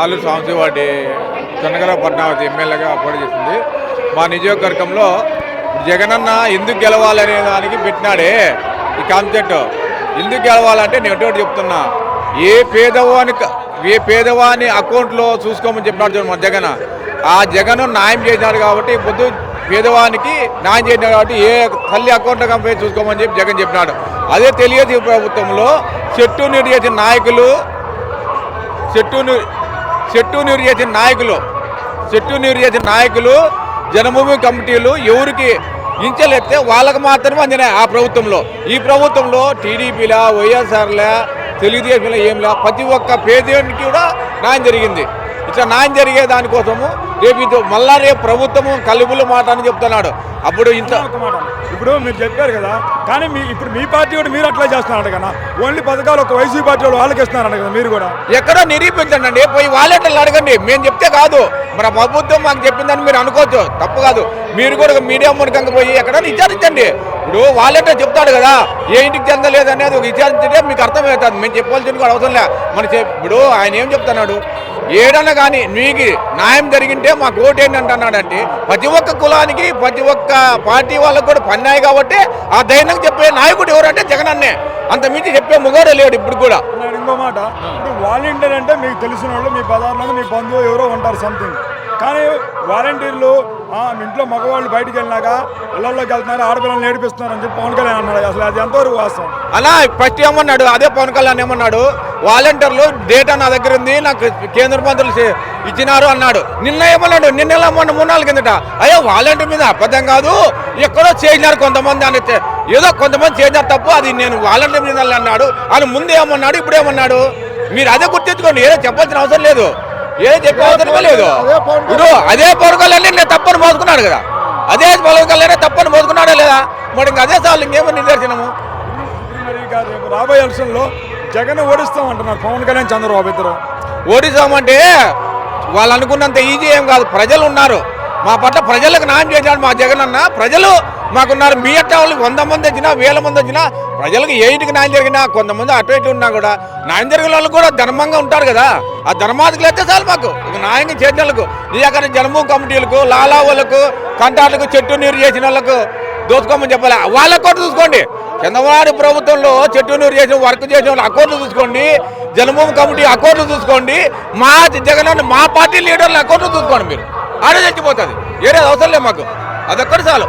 ఆలు సాంశివాడి చన్నగల పద్మావతి ఎమ్మెల్యేగా పోటీ చేసింది. మా నియోజకవర్గంలో జగనన్న ఎందుకు గెలవాలనే దానికి పెట్టినాడే ఈ కాన్సెప్ట్. ఎందుకు గెలవాలంటే నేను ఒకటి చెప్తున్నా. ఏ పేదవాని ఏ పేదవాని అకౌంట్లో చూసుకోమని చెప్పినాడు చూడు మన జగన్. ఆ జగన్ న్యాయం చేసినాడు కాబట్టి పొద్దు పేదవానికి న్యాయం చేసినాడు కాబట్టి ఏ తల్లి అకౌంట్లో కంపెనీ చూసుకోమని చెప్పి జగన్ చెప్పినాడు. అదే తెలియదు ప్రభుత్వంలో. చెట్టు నీటి చేసిన నాయకులు చెట్టు నీ- చెట్టు చేసిన నాయకులు చెట్టునూరు చేసిన నాయకులు జనభూమి కమిటీలు ఎవరికి ఇంచలేస్తే వాళ్ళకు మాత్రమే అందినాయి ఆ ప్రభుత్వంలో. ఈ ప్రభుత్వంలో టీడీపీలా వైఎస్ఆర్లా తెలుగుదేశంలో ఏంలా ప్రతి ఒక్క పేదోనికి కూడా న్యాయం జరిగింది. ఇట్లా న్యాయం జరిగే దానికోసము రేపు ఇది మళ్ళా రేపు ప్రభుత్వము కలుపుల మాట అని చెప్తున్నాడు. అప్పుడు ఇంత ఇప్పుడు మీరు చెప్పారు కదా కానీ మీ ఇప్పుడు మీ పార్టీ కూడా మీరు అట్లా చేస్తున్నారంట కదా ఓన్లీ పథకాలు ఒక వైసీపీ పార్టీ వాళ్ళు వాళ్ళకి ఇస్తున్నారంట కదా మీరు కూడా. ఎక్కడో నిరూపించండి అండి పోయి వాళ్ళంటే అడగండి మేము చెప్తే కాదు. మన ప్రభుత్వం మాకు చెప్పిందని మీరు అనుకోవచ్చు తప్పు కాదు. మీరు కూడా మీడియా మూలకంగా పోయి ఎక్కడో విచారించండి. ఇప్పుడు వాళ్ళంటే చెప్తాడు కదా ఏ ఇంటికి చెందలేదు అనేది ఒక విచారించితే మీకు అర్థమవుతుంది. మేము చెప్పాల్సింది కూడా అవసరం లే. మన ఇప్పుడు ఆయన ఏం చెప్తున్నాడు? ఏడన్నా కానీ మీకు న్యాయం జరిగింటే మాకు ఓటు ఏంటంటే అన్నాడంటే ప్రతి ఒక్క కులానికి ప్రతి ఒక్క పార్టీ వాళ్ళకు కూడా పన్నాయి కాబట్టి ఆ ధైర్యం చెప్పే నాయకుడు ఎవరంటే జగన్ అన్నే అంత మించి చెప్పే ముగాడు లేడు ఇప్పుడు కూడా. ఇంకో మాట. ఇప్పుడు వాలంటీర్ అంటే మీకు తెలిసిన వాళ్ళు మీ పదార్థంలో మీ బంధువు ఎవరో ఉంటారు సంథింగ్ కానీ వాలంటీర్లు ఇంట్లో మగవాళ్ళు బయటికి వెళ్ళినాక ఇళ్ళలోకి వెళ్తున్నారు ఆడపిల్లలు నేర్పిస్తున్నారు అని చెప్పి పవన్ కళ్యాణ్ అన్నాడు. అసలు అది ఎంతవరకు వాస్తవం? అలా ఫస్ట్ ఏమన్నాడు అదే పవన్ కళ్యాణ్ ఏమన్నాడు వాలంటీర్లు డేటా నా దగ్గర ఉంది నాకు కేంద్ర మంత్రులు చే- ఇచ్చినారు అన్నాడు. నిన్న ఏమన్నాడు? నిన్న ఎలా మొన్న మూడు నాలుగు కిందట అయ్యో వాలంటీర్ మీద అబద్ధం కాదు ఎక్కడో చేసినారు కొంతమంది అని ఏదో కొంతమంది చేసినారు తప్పు అది నేను వాలంటీర్ మీద అన్నాడు. అని ముందు ఏమన్నాడు ఇప్పుడు ఏమన్నాడు? మీరు అదే గుర్తించుకోండి ఏదో చెప్పాల్సిన అవసరం లేదు. ఏదో చెప్పే అవసరమే లేదు ఇప్పుడు అదే పవన్ కళ్యాణ్ నేను తప్పని మోసుకున్నాడు కదా. అదే పవన్ కళ్యాణ్ తప్పని మోసుకున్నాడా లేదా? మరి ఇంకా అదే సార్లు ఇంకేమో నిదర్శనము రాబోయే ఎలక్షన్లో జగన్ ఓడిస్తాం అంటున్నారు పవన్ కళ్యాణ్ చంద్రబాబు ఇద్దరు. ఓడిసామంటే వాళ్ళు అనుకున్నంత ఈజీ ఏం కాదు. ప్రజలు ఉన్నారు. మా పట్ల ప్రజలకు న్యాయం చేశాడు మా జగన్ అన్న ప్రజలు మాకున్నారు. మీ అట్ట వాళ్ళు వంద మంది వచ్చినా వేల మంది వచ్చినా ప్రజలకు ఏ ఇంటికి న్యాయం జరిగినా కొంతమంది అటు ఇటు ఉన్నా కూడా న్యాయం జరిగిన వాళ్ళు కూడా ధర్మంగా ఉంటారు కదా. ఆ ధర్మాధికులు అయితే చాలు మాకు. ఒక న్యాయంగా చేసిన వాళ్ళకు నీ జన్మ కమిటీలకు లాలా వాళ్ళకు కంటార్లకు చెట్టు నీరు చేసిన వాళ్ళకు దోచుకోమని చెప్పాలి. వాళ్ళ అకౌంట్ చూసుకోండి. చంద్రబాబు ప్రభుత్వంలో చెట్టు నీరు చేసిన వర్క్ చేసిన వాళ్ళు అకౌంట్లు చూసుకోండి. జనభూమి కమిటీ అకౌంట్లు చూసుకోండి. మా జగన్ మా పార్టీ లీడర్ల అకౌంట్లు చూసుకోండి మీరు. ఆడే చచ్చిపోతుంది. ఏరేది అవసరం లేదు మాకు. అదొక్కటి చాలు.